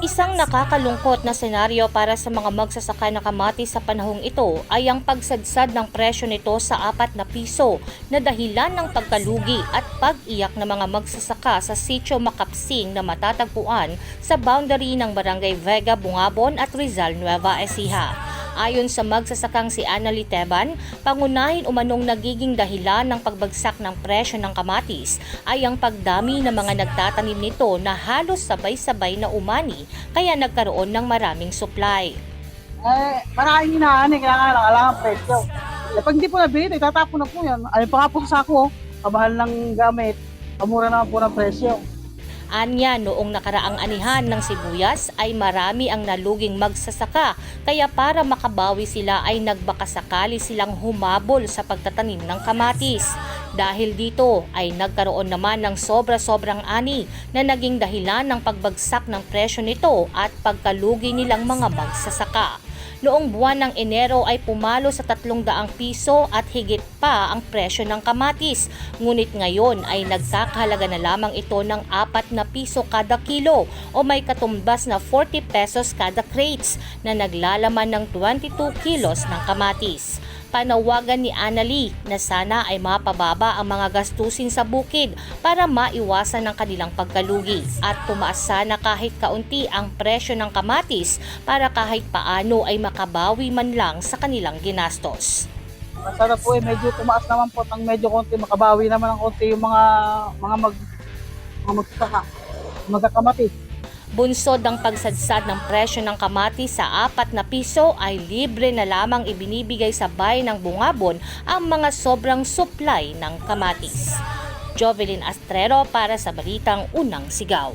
Isang nakakalungkot na senaryo para sa mga magsasaka na kamatis sa panahong ito ay ang pagsadsad ng presyo nito sa apat na piso na dahilan ng pagkalugi at pag-iyak ng mga magsasaka sa sitio Makapsing na matatagpuan sa boundary ng Barangay Vega, Bungabon at Rizal, Nueva Ecija. Ayon sa magsasakang si Annalie Teban, pangunahin umanong nagiging dahilan ng pagbagsak ng presyo ng kamatis ay ang pagdami ng mga nagtatanim nito na halos sabay-sabay na umani kaya nagkaroon ng maraming supply. Eh, maraming hinaan kaya nga lang, alam ang presyo. Eh, pag hindi po nabili, itatapon na po yan. Ay, pa nga po sa ako, kamahal ng gamit, kamura naman po ng presyo. Anya noong nakaraang anihan ng sibuyas ay marami ang naluging magsasaka kaya para makabawi sila ay nagbakasakali silang humabol sa pagtatanim ng kamatis. Dahil dito ay nagkaroon naman ng sobra-sobrang ani na naging dahilan ng pagbagsak ng presyo nito at pagkalugi nilang mga magsasaka. Noong buwan ng Enero ay pumalo sa 300 piso at higit pa ang presyo ng kamatis. Ngunit ngayon ay nagkakahalaga na lamang ito ng 4 na piso kada kilo o may katumbas na 40 pesos kada crates na naglalaman ng 22 kilos ng kamatis. Panawagan ni Annalie na sana ay mapababa ang mga gastusin sa bukid para maiwasan ang kanilang pagkalugi at tumaas sana kahit kaunti ang presyo ng kamatis para kahit paano ay makabawi man lang sa kanilang ginastos. Sana po eh, medyo tumaas naman po ng medyo konti, makabawi naman ng konti yung mga mga mag mga magsasaka, magkakamati. Bunsod ang pagsadsad ng presyo ng kamatis sa apat na piso ay libre na lamang ibinibigay sa bayan ng Bungabon ang mga sobrang supply ng kamatis. Jovelyn Astrero para sa Balitang Unang Sigaw.